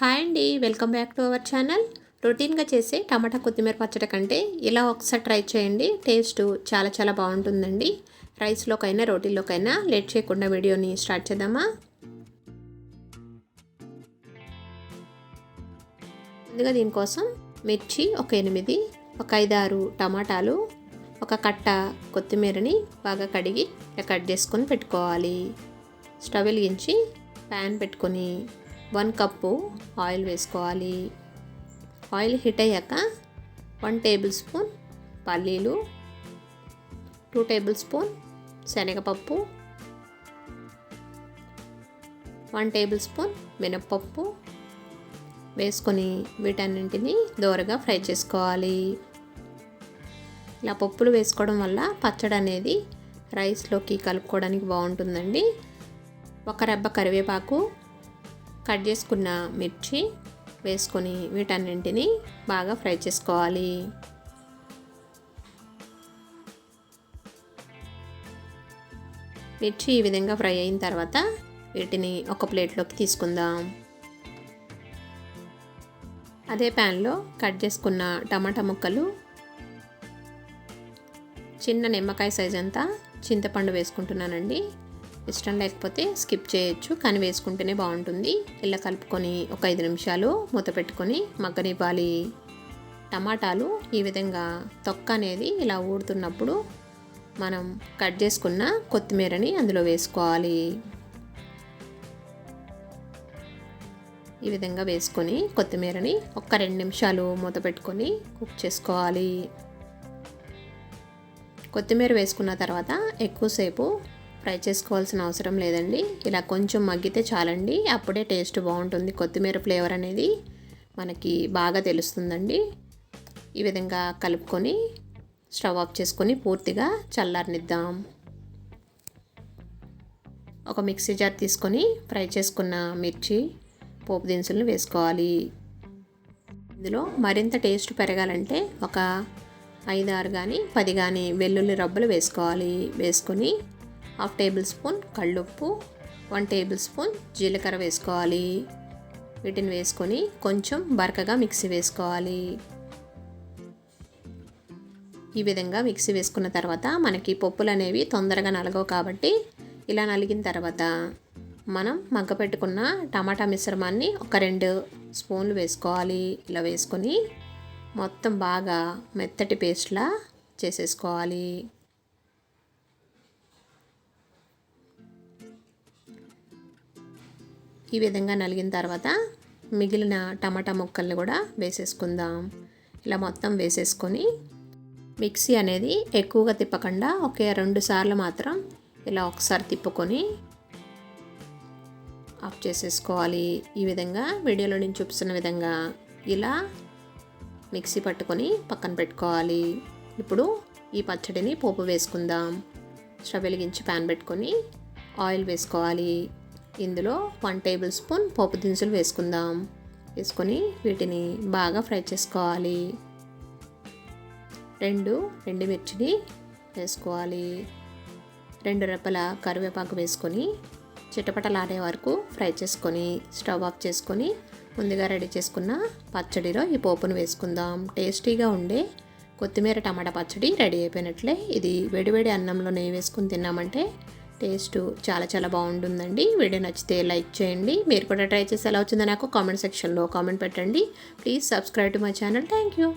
Hi అండి welcome back to our channel. రొటీన్గా చేసే టమాటా కొత్తిమీర పచ్చడి కంటే ఇలా ఒకసారి ట్రై చేయండి టేస్ట్ చాలా చాలా బాగుంటుందండి. రైస్లోకైనా రోటీలోకైనా లేట్ చేయకుండా వీడియోని స్టార్ట్ చేద్దామా? ముందుగా దీనికోసం మిర్చి ఒక ఎనిమిది ఒక ఐదారు టమాటాలు ఒక కట్ట కొత్తిమీరని బాగా కడిగి ఇలా కట్ చేసుకొని పెట్టుకోవాలి. స్టవ్ వెలిగించి ప్యాన్ పెట్టుకొని వన్ కప్పు ఆయిల్ వేసుకోవాలి. ఆయిల్ హీట్ అయ్యాక వన్ టేబుల్ స్పూన్ పల్లీలు టూ టేబుల్ స్పూన్ శనగపప్పు వన్ టేబుల్ స్పూన్ మినప్పప్పు వేసుకొని వీటన్నింటినీ దోరగా ఫ్రై చేసుకోవాలి. ఇలా పప్పులు వేసుకోవడం వల్ల పచ్చడి అనేది రైస్లోకి కలుపుకోవడానికి బాగుంటుందండి. ఒక రెబ్బ కరివేపాకు కట్ చేసుకున్న మిర్చి వేసుకొని వీటన్నింటిని బాగా ఫ్రై చేసుకోవాలి. మిర్చి ఈ విధంగా ఫ్రై అయిన తర్వాత వీటిని ఒక ప్లేట్లోకి తీసుకుందాం. అదే ప్యాన్లో కట్ చేసుకున్న టమాటా ముక్కలు చిన్న నిమ్మకాయ సైజ్ అంతా చింతపండు వేసుకుంటున్నానండి. ఇష్టం లేకపోతే స్కిప్ చేయొచ్చు. కానీ వేసుకుంటేనే బాగుంటుంది. ఇలా కలుపుకొని ఒక ఐదు నిమిషాలు మూత పెట్టుకొని మగ్గనివ్వాలి. టమాటాలు ఈ విధంగా తొక్క అనేది ఇలా ఊడుతున్నప్పుడు మనం కట్ చేసుకున్న కొత్తిమీరని అందులో వేసుకోవాలి. ఈ విధంగా వేసుకొని కొత్తిమీరని ఒక్క రెండు నిమిషాలు మూత పెట్టుకొని కుక్ చేసుకోవాలి. కొత్తిమీర వేసుకున్న తర్వాత ఎక్కువసేపు ఫ్రై చేసుకోవాల్సిన అవసరం లేదండి. ఇలా కొంచెం మగ్గితే చాలండి. అప్పుడే టేస్ట్ బాగుంటుంది. కొత్తిమీర ఫ్లేవర్ అనేది మనకి బాగా తెలుస్తుందండి. ఈ విధంగా కలుపుకొని స్టవ్ ఆఫ్ చేసుకొని పూర్తిగా చల్లారనిద్దాం. ఒక మిక్సీ జార్ తీసుకొని ఫ్రై చేసుకున్న మిర్చి పోపు దినుసులను వేసుకోవాలి. ఇందులో మరింత టేస్ట్ పెరగాలంటే ఒక ఐదు ఆరు కానీ పది కానీ వెల్లుల్లి రబ్బలు వేసుకోవాలి. వేసుకొని హాఫ్ టేబుల్ స్పూన్ కళ్ళుప్పు వన్ టేబుల్ స్పూన్ జీలకర్ర వేసుకోవాలి. వీటిని వేసుకొని కొంచెం బరకగా మిక్సీ వేసుకోవాలి. ఈ విధంగా మిక్సీ వేసుకున్న తర్వాత మనకి పప్పులు అనేవి తొందరగా నలగవు కాబట్టి ఇలా నలిగిన తర్వాత మనం మగ్గ పెట్టుకున్న టమాటా మిశ్రమాన్ని ఒక రెండు స్పూన్లు వేసుకోవాలి. ఇలా వేసుకొని మొత్తం బాగా మెత్తటి పేస్ట్లా చేసేసుకోవాలి. ఈ విధంగా నలిగిన తర్వాత మిగిలిన టమాటా ముక్కల్ని కూడా వేసేసుకుందాం. ఇలా మొత్తం వేసేసుకొని మిక్సీ అనేది ఎక్కువగా తిప్పకుండా ఒకే రెండు సార్లు మాత్రం ఇలా ఒకసారి తిప్పుకొని ఆఫ్ చేసేసుకోవాలి. ఈ విధంగా వీడియోలో నేను చూపిస్తున్న విధంగా ఇలా మిక్సీ పట్టుకొని పక్కన పెట్టుకోవాలి. ఇప్పుడు ఈ పచ్చడిని పోపు వేసుకుందాం. స్టవ్ వెలిగించి ప్యాన్ పెట్టుకొని ఆయిల్ వేసుకోవాలి. ఇందులో వన్ టేబుల్ స్పూన్ పోపు దినుసులు వేసుకుందాం. వేసుకొని వీటిని బాగా ఫ్రై చేసుకోవాలి. రెండు మిర్చిని వేసుకోవాలి. రెండు రెప్పల కరివేపాకు వేసుకొని చిటపటలాడే వరకు ఫ్రై చేసుకొని స్టవ్ ఆఫ్ చేసుకొని ముందుగా రెడీ చేసుకున్న పచ్చడిలో ఈ పోపును వేసుకుందాం. టేస్టీగా ఉండే కొత్తిమీర టమాటా పచ్చడి రెడీ అయిపోయినట్లే. ఇది వేడివేడి అన్నంలో నెయ్యి వేసుకుని తిన్నామంటే టేస్ట్ చాలా చాలా బాగుంటుందండి. వీడియో నచ్చితే లైక్ చేయండి. మీరు కూడా ట్రై చేసి ఎలా వచ్చిందో నాకు కామెంట్ సెక్షన్లో కామెంట్ పెట్టండి. Please subscribe to my channel. Thank you.